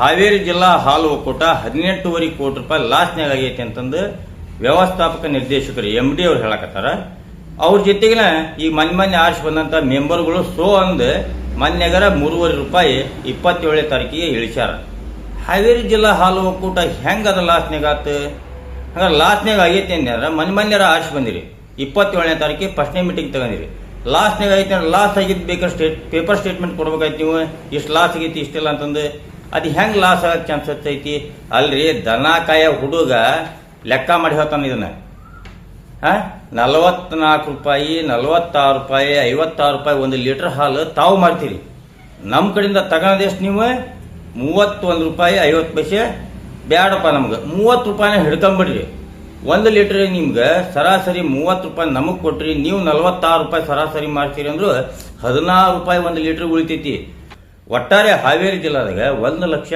ಹಾವೇರಿ ಜಿಲ್ಲಾ ಹಾಲು ಒಕ್ಕೂಟ ಹದಿನೆಂಟೂವರೆ ಕೋಟಿ ರೂಪಾಯಿ ಲಾಸ್ನ್ಯಾಗ ಆಗೈತಿ ಅಂತಂದು ವ್ಯವಸ್ಥಾಪಕ ನಿರ್ದೇಶಕರು ಎಂ ಡಿ ಅವ್ರು ಹೇಳಕತ್ತಾರ. ಅವ್ರ ಜೊತೆಗಿನ ಈ ಮನೆ ಮೊನ್ನೆ ಆರಿಸಿ ಬಂದಂತ ಮೆಂಬರ್ಗಳು ಸೋ ಅಂದು ಮೊನ್ನೆಗರ ಮೂರುವರೆ ರೂಪಾಯಿ ಇಪ್ಪತ್ತೇಳನೇ ತಾರೀಕಿಗೆ ಇಳಿಸ್ಯಾರ. ಹಾವೇರಿ ಜಿಲ್ಲಾ ಹಾಲು ಒಕ್ಕೂಟ ಹೆಂಗದ ಲಾಸ್ನ್ಯಾಗ ಆತು? ಹಂಗಾರೆ ಲಾಸ್ನ್ಯಾಗ ಆಗೈತಿ ಅಂದ್ರೆ ಮನೆ ಮೊನ್ನೆರ ಆರಿಸಿ ಬಂದಿರಿ. ಇಪ್ಪತ್ತೇಳನೇ ತಾರೀಕಿಗೆ ಫಸ್ಟ್ನೇ ಮೀಟಿಂಗ್ ತಗೊಂಡಿರಿ. ಲಾಸ್ನ್ಯಾಗ ಐತಿ ಅಂದ್ರೆ ಲಾಸ್ ಆಗಿದ್ದು ಬೇಕಾದ್ರೆ ಸ್ಟೇಟ್ ಪೇಪರ್ ಸ್ಟೇಟ್ಮೆಂಟ್ ಕೊಡ್ಬೇಕಾಯ್ತು ನೀವು, ಇಷ್ಟು ಲಾಸ್ ಆಗೈತಿ, ಇಷ್ಟಿಲ್ಲ ಅಂತಂದು ಅದು ಹೆಂಗೆ ಲಾಸ್ ಆಗೋ ಚಾನ್ಸಸ್ ಐತಿ ಅಲ್ರಿ ದನ ಕಾಯ ಹುಡುಗ ಲೆಕ್ಕ ಮಾಡಿ ಹೇಳ್ತಾನೆ ಇದನ್ನ. ಹಾಂ? ನಲವತ್ನಾಲ್ಕು ರೂಪಾಯಿ, ನಲವತ್ತಾರು ರೂಪಾಯಿ, ಐವತ್ತಾರು ರೂಪಾಯಿ ಒಂದು ಲೀಟರ್ ಹಾಲು ತಾವು ಮಾಡ್ತೀರಿ. ನಮ್ಮ ಕಡೆಯಿಂದ ತಗೊಳದೆಷ್ಟು ನೀವು? ಮೂವತ್ತೊಂದು ರೂಪಾಯಿ, ಐವತ್ತು ಪೈಸೆ ಬೇಡಪ್ಪ ನಮ್ಗೆ. ಮೂವತ್ತು ರೂಪಾಯಿನ ಹಿಡ್ಕೊಂಬಿಡ್ರಿ. ಒಂದು ಲೀಟ್ರ್ ನಿಮ್ಗೆ ಸರಾಸರಿ ಮೂವತ್ತು ರೂಪಾಯಿ ನಮಗೆ ಕೊಟ್ರಿ. ನೀವು ನಲವತ್ತಾರು ರೂಪಾಯಿ ಸರಾಸರಿ ಮಾಡ್ತೀರಿ ಅಂದ್ರೆ ಹದಿನಾರು ರೂಪಾಯಿ ಒಂದು ಲೀಟ್ರ್ ಉಳಿತೈತಿ. ಒಟ್ಟಾರೆ ಹಾವೇರಿ ಜಿಲ್ಲಾದಾಗ ಒಂದು ಲಕ್ಷ